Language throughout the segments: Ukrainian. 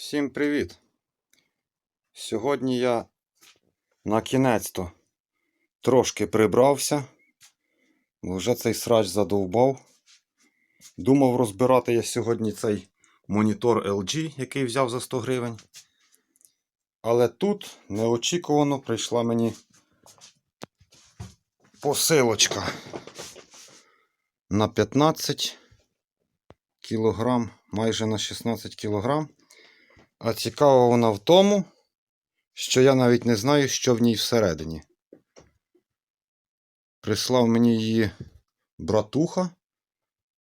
Всім привіт! Сьогодні я на кінець-то трошки прибрався, бо вже цей срач задовбав. Думав розбирати я сьогодні цей монітор LG, який взяв за 100 гривень. Але тут неочікувано прийшла мені посилочка на 15 кілограм, майже на 16 кілограм. А цікава вона в тому, що я навіть не знаю, що в ній всередині. Прислав мені її братуха,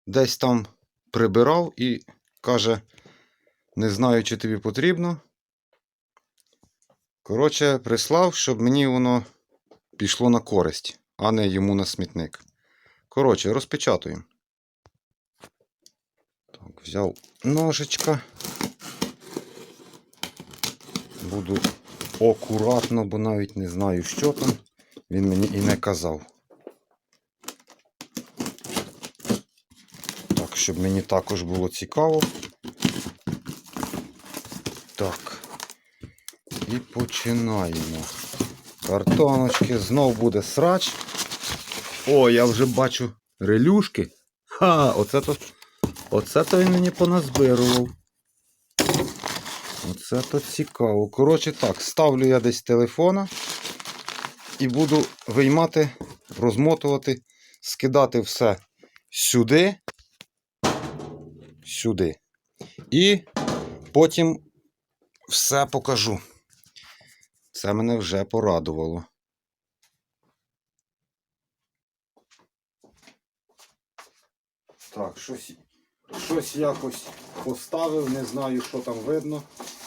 десь там прибирав і каже: не знаю, чи тобі потрібно. Коротше, прислав, щоб мені воно пішло на користь, а не йому на смітник. Коротше, розпечатуємо. Так, взяв ножичка. Буду акуратно, бо навіть не знаю, що там. Він мені і не казав. Так, щоб мені також було цікаво. Так. І починаємо. Картоночки, знов буде срач. О, я вже бачу релюшки. Ха, оце то, оце то він мені поназбирував. Оце то цікаво. Коротше так, ставлю я десь телефона і буду виймати, розмотувати, скидати все сюди, сюди. І потім все покажу. Це мене вже порадувало. Так, щось Щось якось поставив, не знаю, що там видно.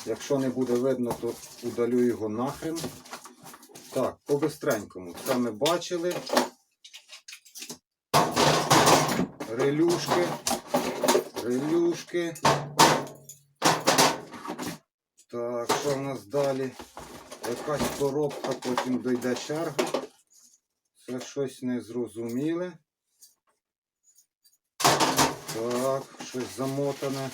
Якщо не буде видно, то удалю його нахрен. Так, по-бистренькому. Ми бачили. Релюшки. Релюшки. Так, що в нас далі? Якась коробка, потім дойде черга. Це щось незрозуміле. Так, щось замотане.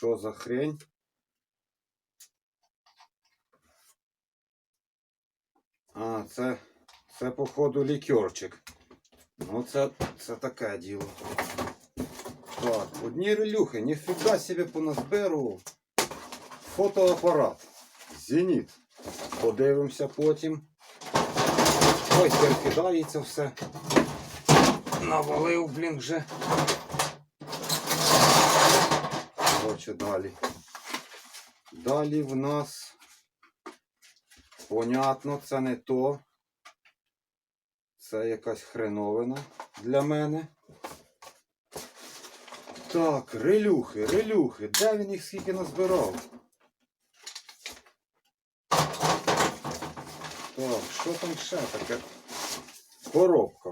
Що за хрень? А, це, це походу лікерчик. Ну, це, це таке діло. Так, одні релюхи, ніфіга собі поназбирував. Фотоапарат. Зеніт. Подивимося потім. Ой, перекидається все. Навалив, блін, вже. Коротше, далі. Далі в нас. Понятно, це не то. Це якась хреновина для мене. Так, релюхи, релюхи. Де він їх скільки назбирав? Так, що там ще таке? Коробка.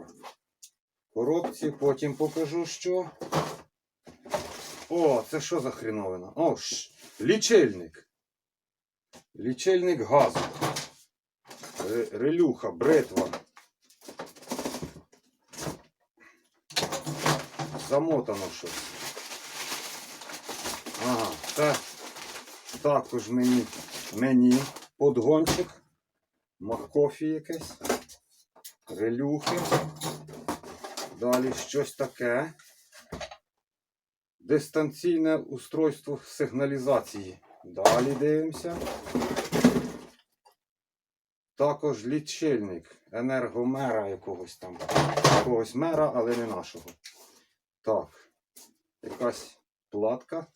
Коробці потім покажу, що. О, це що за хріновина? О, ш, лічильник. Лічильник газу. Релюха, бритва. Замотано щось. Ага, це також мені, мені подгончик. Макофі якесь. Релюхи. Далі щось таке. Дистанційне устройство сигналізації. Далі дивимося. Також лічильник енергомера якогось там. Якогось мера, але не нашого. Так. Якась платка.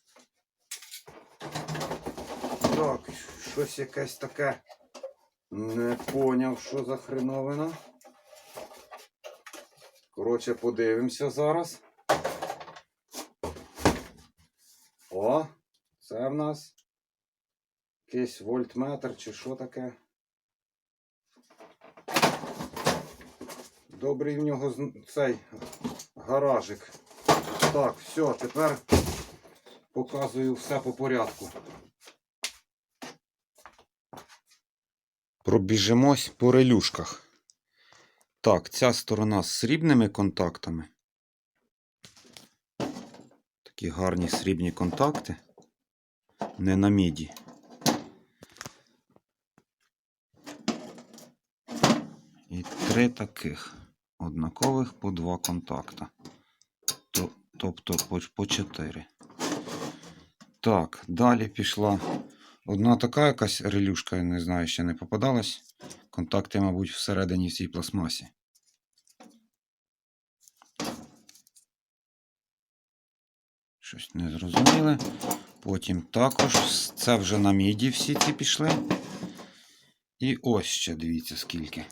Так, щось якесь таке. Не поняв, що за хреновина. Коротше, подивимося зараз. О, це в нас якийсь вольтметр чи що таке. Добрий в нього цей гаражик. Так, все, тепер показую все по порядку. Пробіжимось по релюшках. Так, ця сторона з срібними контактами. Такі гарні срібні контакти. Не на міді. І три таких однакових по два контакта. Тобто по, чотири. Так, далі пішла одна така якась релюшка, я не знаю, ще не попадалась. Контакти, мабуть, всередині в цій пластмасі. Не зрозуміле. Потім також це вже на міді всі ці пішли. І ось ще дивіться скільки.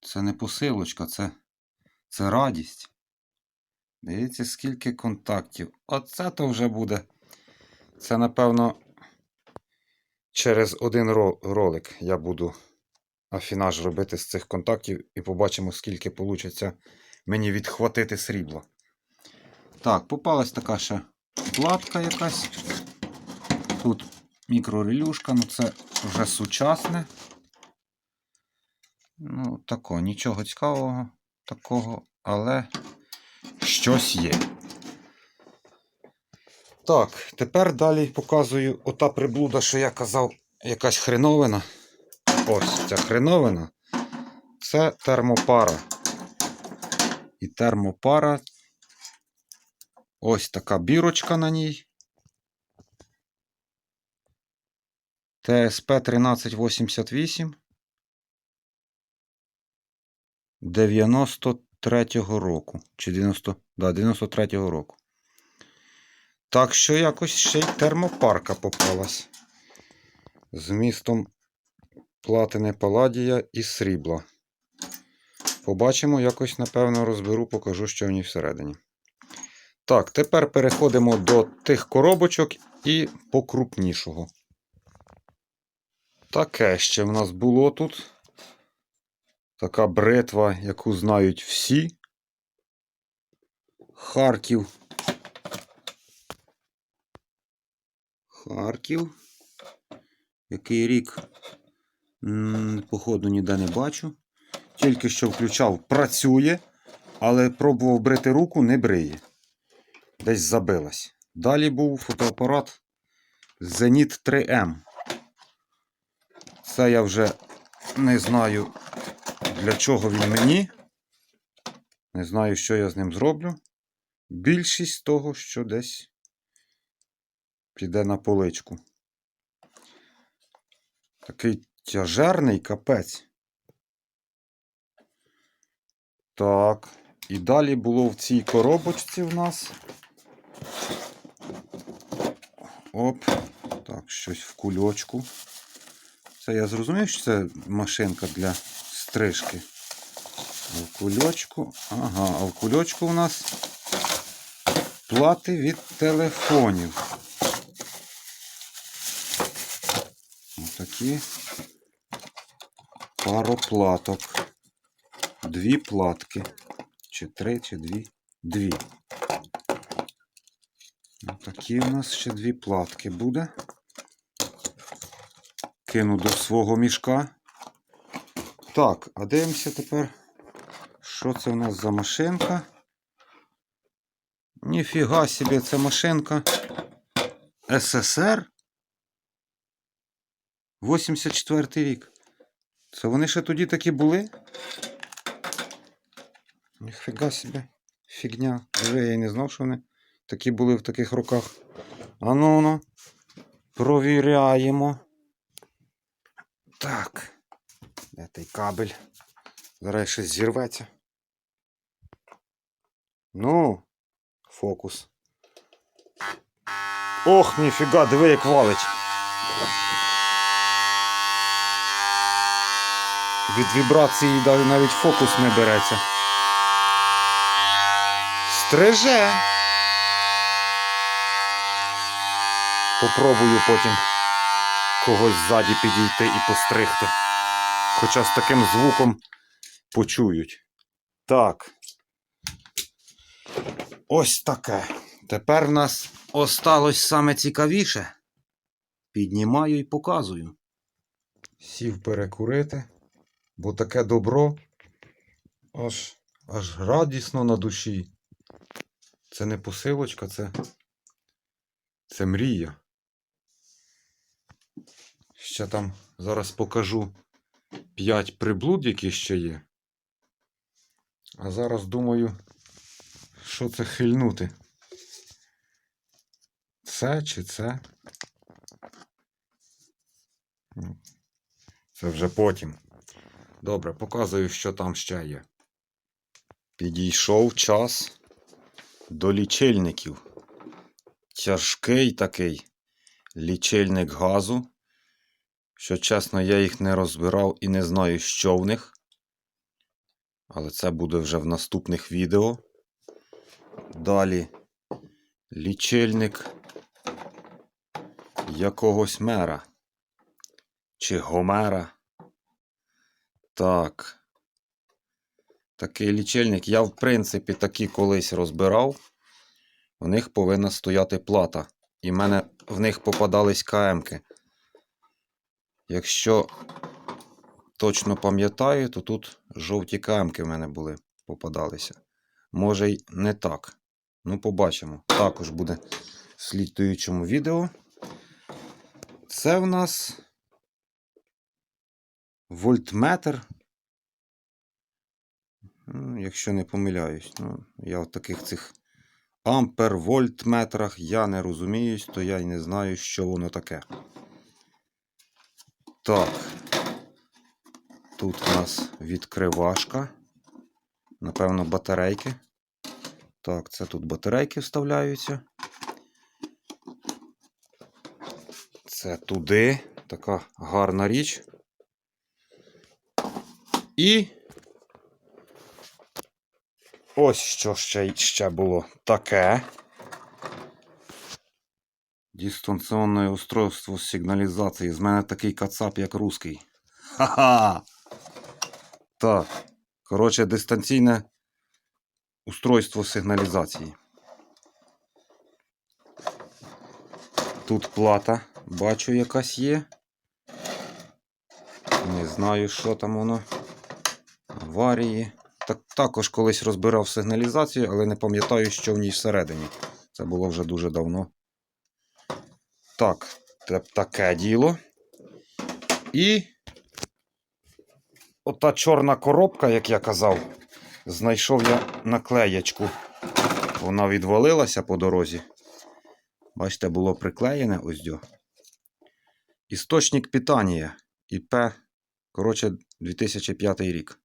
Це не посилочка, це, це радість. Дивіться, скільки контактів. Оце то вже буде. Це, напевно, через один ролик я буду афінаж робити з цих контактів і побачимо, скільки вийде мені відхватити срібла. Так, попалась така ще платка якась. Тут мікрорелюшка, ну це вже сучасне. Ну, тако, нічого цікавого такого, але щось є. Так, тепер далі показую ота приблуда, що я казав, якась хреновина. Ось ця хреновина. Це термопара. І термопара. Ось така бірочка на ній. ТСП 1388. 93-го року. Чи 90, да, 93-го року. Так що якось ще й термопарка попалась. З містом платини паладія і срібла. Побачимо, якось, напевно, розберу, покажу, що в ній всередині. Так, тепер переходимо до тих коробочок і покрупнішого. Таке ще в нас було тут. Така бритва, яку знають всі. Харків. Харків. Який рік? Походу ніде не бачу. Тільки що включав, працює, але пробував брити руку, не бриє. Десь забилась. Далі був фотоапарат Zenit 3M. Це я вже не знаю, для чого він мені. Не знаю, що я з ним зроблю. Більшість того, що десь піде на поличку. Такий тяжерний капець. Так. І далі було в цій коробочці в нас. Оп. Так, щось в кульочку. Це я зрозумів, що це машинка для стрижки. В кульочку. Ага, а в кульочку у нас плати від телефонів. Отакі пароплаток. Дві платки. Чи три, чи дві. Дві. Такі у нас ще дві платки буде. Кину до свого мішка. Так, а дивимося тепер, що це у нас за машинка. Ніфіга собі, це машинка СССР. 84 рік. Це вони ще тоді такі були? Ніфіга собі. Фігня. Диви, я й не знав, що вони такі були в таких руках. А ну ну. Провіряємо. Так. Де той кабель? Зараз щось зірветься. Ну, фокус. Ох, ніфіга, диви, як валить. Від вібрації навіть фокус не береться. Стриже. Попробую потім когось ззаді підійти і постригти. Хоча з таким звуком почують. Так. Ось таке. Тепер в нас осталось саме цікавіше. Піднімаю і показую. Сів перекурити, бо таке добро аж, аж радісно на душі. Це не посилочка, це. Це мрія. Ще там зараз покажу 5 приблуд, які ще є. А зараз думаю, що це хильнути. Це чи це? Це вже потім. Добре, показую, що там ще є. Підійшов час до лічильників. Тяжкий такий лічильник газу. Що чесно, я їх не розбирав і не знаю, що в них. Але це буде вже в наступних відео. Далі лічильник якогось мера. Чи Гомера. Так. Такий лічильник. Я, в принципі, такі колись розбирав. В них повинна стояти плата. І в мене в них попадались КМки. Якщо точно пам'ятаю, то тут жовті КМки в мене були, попадалися. Може й не так. Ну, побачимо. Також буде в слідуючому відео. Це в нас вольтметр. Ну, Якщо не помиляюсь, ну, я в таких цих ампер, вольтметрах я не розуміюсь, то я й не знаю, що воно таке. Так. Тут у нас відкривашка. Напевно, батарейки. Так, це тут батарейки вставляються. Це туди. Така гарна річ. І ось що ще, ще було таке. Дистанційне устройство сигналізації. З мене такий кацап, як русський. Ха-ха! Так. Коротше, дистанційне устройство сигналізації. Тут плата, бачу, якась є. Не знаю, що там воно. Аварії. Так, також колись розбирав сигналізацію, але не пам'ятаю, що в ній всередині. Це було вже дуже давно. Так, таке діло. І ота чорна коробка, як я казав, знайшов я наклеєчку. Вона відвалилася по дорозі. Бачите, було приклеєне ось дьо. Істочник питання. ІП, коротше, 2005 рік.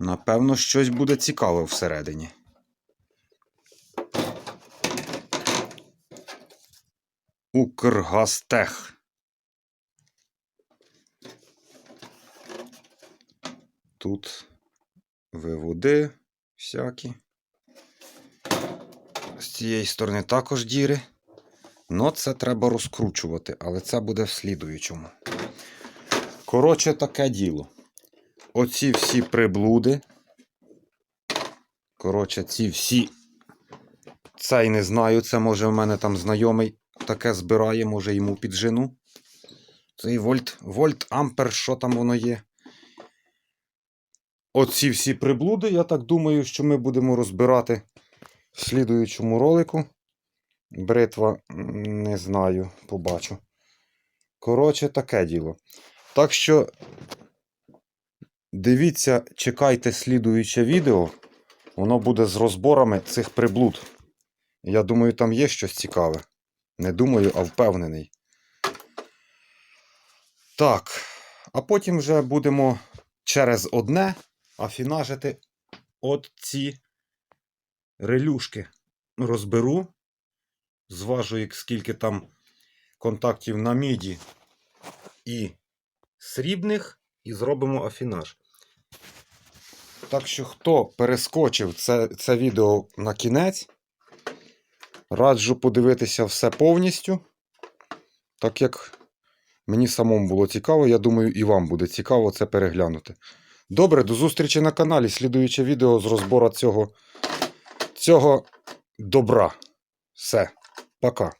Напевно, щось буде цікаве всередині. Укргазтех. Тут виводи всякі. З цієї сторони також діри. Но це треба розкручувати, але це буде в слідуючому. Коротше, таке діло. Оці всі приблуди. Коротше, ці всі. Цей не знаю, це може в мене там знайомий таке збирає, може йому піджену. Цей вольт, вольт, ампер, що там воно є. Оці всі приблуди, я так думаю, що ми будемо розбирати в слідуючому ролику. Бритва, не знаю, побачу. Коротше, таке діло. Так що дивіться, чекайте слідуюче відео. Воно буде з розборами цих приблуд. Я думаю, там є щось цікаве. Не думаю, а впевнений. Так. А потім вже будемо через одне афінажити от ці релюшки. Розберу. Зважу, скільки там контактів на міді і срібних, і зробимо афінаж. Так що, хто перескочив це, це відео на кінець, раджу подивитися все повністю. Так як мені самому було цікаво, я думаю, і вам буде цікаво це переглянути. Добре, до зустрічі на каналі. Слідуюче відео з розбору цього, цього добра. Все, пока.